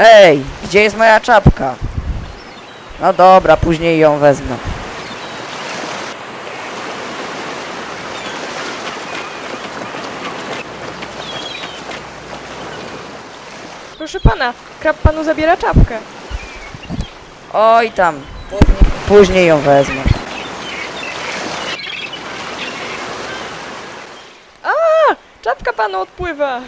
Ej, gdzie jest moja czapka? No dobra, później ją wezmę. Proszę pana, krab panu zabiera czapkę. Oj tam, później ją wezmę. A, czapka panu odpływa.